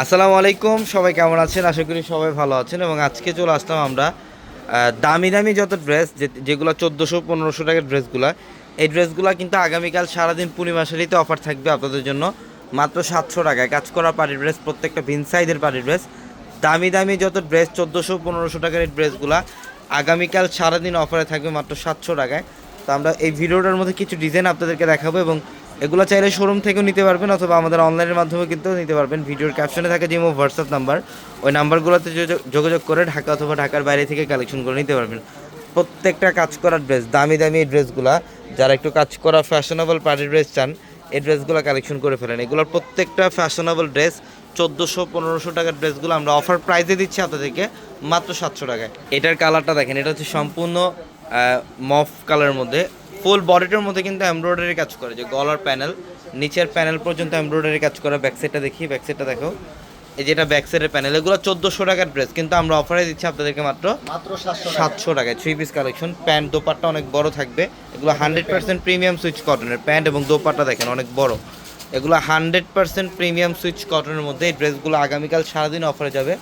আসসালামু আলাইকুম, সবাই কেমন আছেন? আশা করি সবাই ভালো আছেন এবং আজকে চলে আসলাম আমরা দামি দামি যত ড্রেস যেগুলো চোদ্দোশো পনেরোশো টাকার ড্রেসগুলো এই ড্রেসগুলো কিন্তু আগামীকাল সারাদিন পূর্ণিমাশারিতে অফার থাকবে আপনাদের জন্য। মাত্র সাতশো টাকায় কাজ করা পার্টি ড্রেস প্রত্যেকটা ভিন সাইজের পার্টি ড্রেস দামি দামি যত ড্রেস চোদ্দোশো পনেরোশো টাকার এই ড্রেসগুলো আগামীকাল সারাদিন অফারে থাকবে মাত্র সাতশো টাকায়। তো আমরা এই ভিডিওটার মধ্যে কিছু ডিজাইন আপনাদেরকে দেখাবো এবং এগুলো চাইলে শোরুম থেকেও নিতে পারবেন অথবা আমাদের অনলাইনের মাধ্যমে কিন্তু নিতে পারবেন। ভিডিওর ক্যাপশনে থাকে যে হোয়াটসঅ্যাপ নাম্বার ওই নাম্বারগুলোতে যোগ- যোগাযোগ করে ঢাকা অথবা ঢাকার বাইরে থেকে কালেকশন করে নিতে পারবেন। প্রত্যেকটা কাজ করা ড্রেস দামি দামি ড্রেসগুলা যারা একটু কাজ করা ফ্যাশনেবল পার্টি ড্রেস চান, এই ড্রেসগুলো কালেকশন করে ফেলেন। এগুলোর প্রত্যেকটা ফ্যাশনেবল ড্রেস চোদ্দোশো, পনেরোশো টাকার ড্রেসগুলো আমরা অফার প্রাইজে দিচ্ছি হাতে থেকে মাত্র সাতশো টাকায়। এটার কালারটা দেখেন, এটা হচ্ছে সম্পূর্ণ মফ কালারের মধ্যে। ফুল বডিটার মধ্যে কিন্তু এমব্রয়ডারি কাজ করে যে গলার প্যানেল নিচের প্যানেল পর্যন্ত এমব্রয়ডারি কাজ করা ব্যাক সাইডটা দেখি ব্যাকসাইডটা দেখো। এই যেটা ব্যাকসাইডের প্যানেল এগুলো চোদ্দোশো টাকার ড্রেস কিন্তু আমরা অফারে দিচ্ছি আপনাদেরকে মাত্র মাত্র সাতশো টাকায়। Three piece collection pant dupatta অনেক বড় থাকবে। এগুলো হান্ড্রেড পার্সেন্ট প্রিমিয়াম সুইচ কটনের প্যান্ট এবং দোপাট্টা দেখেন অনেক বড়। এগুলো হান্ড্রেড পার্সেন্ট প্রিমিয়াম সুইচ কটনের মধ্যে এই ড্রেসগুলো আগামীকাল সারাদিন অফারে যাবে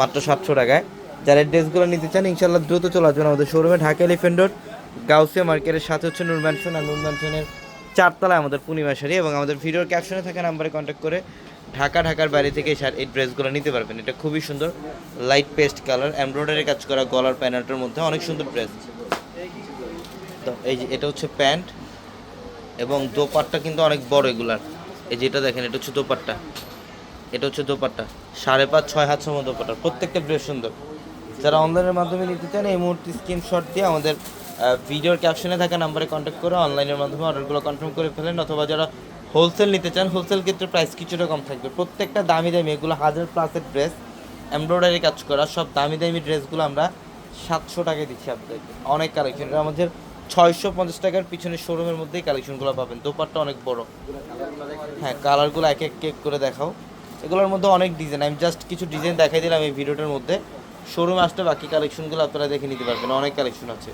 মাত্র সাতশো টাকায়। যারা এই ড্রেসগুলো নিতে চান ইনশাল্লাহ দ্রুত চলে আসবেন আমাদের শোরুমে ঢাকা এলিফেন্ট রোড গাউসিয়া মার্কেটের সাথে হচ্ছে নূর ম্যানশন আর নূর ম্যানশনের চারতলায় আমাদের পূর্ণিমাশারি এবং আমাদের ভিডিওর ক্যাপশনে থাকা নাম্বারে কন্ট্যাক্ট করে ঢাকা, ঢাকার বাইরে থেকে এই ড্রেসগুলো নিতে পারবেন। এটা খুবই সুন্দর লাইট পেস্ট কালার এমব্রয়ডারি কাজ করা গলার প্যানেলটার মধ্যে অনেক সুন্দর ড্রেস তো এই যে এটা হচ্ছে প্যান্ট এবং দোপাট্টা কিন্তু অনেক বড় এগুলার। এই যেটা দেখেন, এটা হচ্ছে দোপাট্টা। এটা হচ্ছে দোপাট্টা। সাড়ে পাঁচ, ছয় হাত সময় দোপাট্টা। প্রত্যেকটা ড্রেস সুন্দর। যারা অনলাইনের মাধ্যমে নিতে চান, এই মুহূর্তে স্ক্রিনশট দিয়ে আমাদের ভিডিওর ক্যাপশনে থাকা নাম্বারে কন্ট্যাক্ট করে অনলাইনের মাধ্যমে অর্ডারগুলো কনফার্ম করে ফেলেন অথবা যারা হোলসেল নিতে চান হোলসেল ক্ষেত্রে প্রাইস কিছুটা কম থাকবে। প্রত্যেকটা দামি দামি, এগুলো হাজার প্লাসের ড্রেস এমব্রয়ডারি কাজ করা, সব দামি দামি ড্রেসগুলো আমরা সাতশো টাকায় দিচ্ছি আপনাদেরকে অনেক কালেকশন আমাদের ছয়শো পঞ্চাশ টাকার পিছনে শোরুমের মধ্যেই কালেকশনগুলো পাবেন। দোপারটা অনেক বড়। হ্যাঁ কালারগুলো এক এক কেক করে দেখাও। এগুলোর মধ্যে অনেক ডিজাইন আমি জাস্ট কিছু ডিজাইন দেখাই দিলাম এই ভিডিওটার মধ্যে। শোরুমে আসলে বাকি কালেকশনগুলো আপনারা দেখে নিতে পারবেন, অনেক কালেকশন আছে।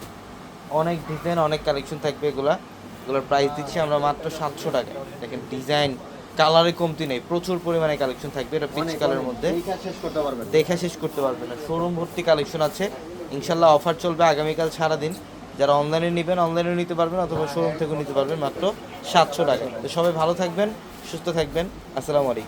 অনেক ডিজাইন অনেক কালেকশন থাকবে এগুলা। এগুলোর প্রাইস দিচ্ছি আমরা মাত্র সাতশো টাকা। দেখেন ডিজাইন কালারে কমতি নেই প্রচুর পরিমাণে কালেকশন থাকবে এটা পিচ কালারের মধ্যে। এইটা শেষ করতে পারবেন দেখা শেষ করতে পারবে না। শোরুম ভর্তি কালেকশন আছে। ইনশাল্লাহ অফার চলবে আগামীকাল সারাদিন। যারা অনলাইনে নেবেন অনলাইনে নিতে পারবেন অথবা শোরুম থেকেও নিতে পারবেন মাত্র সাতশো টাকা। তো সবাই ভালো থাকবেন সুস্থ থাকবেন। আসসালামু আলাইকুম।